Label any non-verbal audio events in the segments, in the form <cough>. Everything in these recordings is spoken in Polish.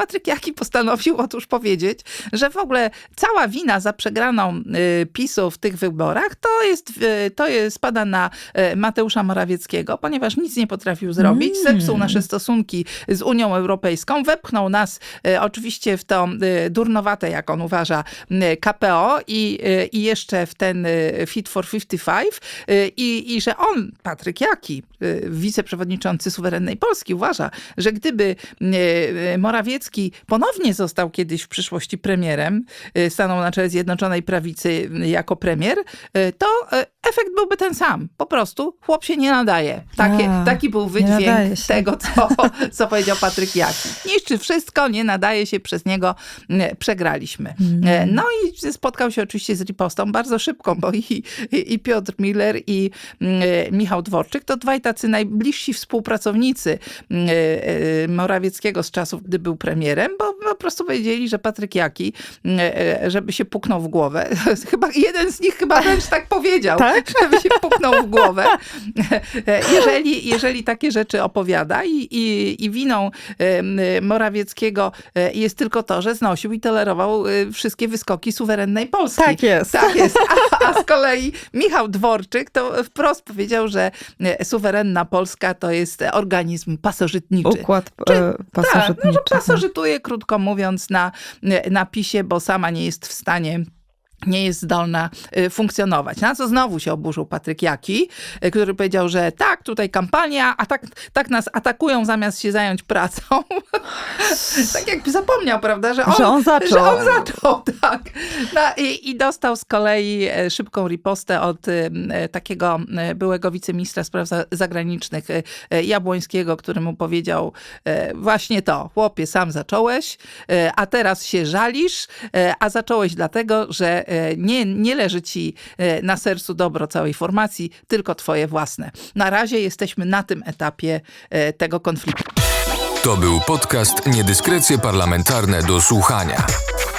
Patryk Jaki postanowił otóż powiedzieć, że w ogóle cała wina za przegraną y, PiSu w tych wyborach to jest, y, to jest spada na y, Mateusza Morawieckiego, ponieważ nic nie potrafił zrobić, zepsuł nasze stosunki z Unią Europejską, wepchnął nas oczywiście w to durnowate, jak on uważa, KPO i, i jeszcze w ten Fit for 55 y, i, i że on, Patryk Jaki, wiceprzewodniczący suwerennej Polski, uważa, że gdyby y, Morawiecki ponownie został kiedyś w przyszłości premierem, y, stanął na czele Zjednoczonej Prawicy y, jako premier, y, to efekt byłby ten sam. Po prostu chłop się nie nadaje. Takie, A, taki był wydźwięk tego, co, <laughs> co powiedział Patryk Jaki. Niszczy wszystko, nie nadaje się, przez niego przegraliśmy. Mm. No i spotkał się oczywiście z ripostą bardzo szybką, bo i, i, i Piotr Miller i Michał Dworczyk to dwaj tacy najbliżsi współpracownicy Morawieckiego z czasów, gdy był premierem, bo po prostu powiedzieli, że Patryk Jaki, y, y, żeby się puknął w głowę. <laughs> Chyba jeden z nich chyba wręcz tak powiedział, Tak? żeby się puknął w głowę. Jeżeli, jeżeli takie rzeczy opowiada i, i, i winą Morawieckiego e, jest tylko to, że znosił i tolerował e, wszystkie wyskoki suwerennej Polski. Tak jest. Tak jest. A, a z kolei Michał Dworczyk to wprost powiedział, że e, suwerenna Polska to jest organizm pasożytniczy. Układ Czy- e, pasożytniczy. Tak, no, że pasożytuje, krótko mówiąc, na, na PiSie, bo sama nie jest w stanie nie jest zdolna y, funkcjonować. Na co znowu się oburzył Patryk Jaki, y, który powiedział, że tak, tutaj kampania, a tak, tak nas atakują zamiast się zająć pracą. <laughs> tak jakby zapomniał, prawda, że on, Że on zaczął. Że on zaczął, tak. No, i, I dostał z kolei e, szybką ripostę od y, e, takiego e, byłego wiceministra spraw za- zagranicznych Jabłońskiego, który mu powiedział właśnie to, chłopie, sam zacząłeś, a teraz się żalisz, a zacząłeś dlatego, że nie, nie leży ci e, na sercu dobro całej formacji, tylko twoje własne. Na razie jesteśmy na tym etapie e, tego konfliktu. To był podcast Niedyskrecje parlamentarne do słuchania.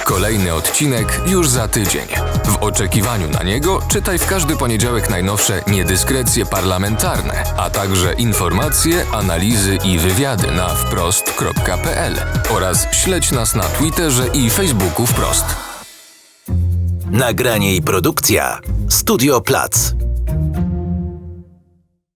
Kolejny odcinek już za tydzień. W oczekiwaniu na niego czytaj w każdy poniedziałek najnowsze Niedyskrecje parlamentarne, a także informacje, analizy i wywiady na wprost.pl oraz śledź nas na Twitterze i Facebooku wprost. Nagranie i produkcja Studio Plac.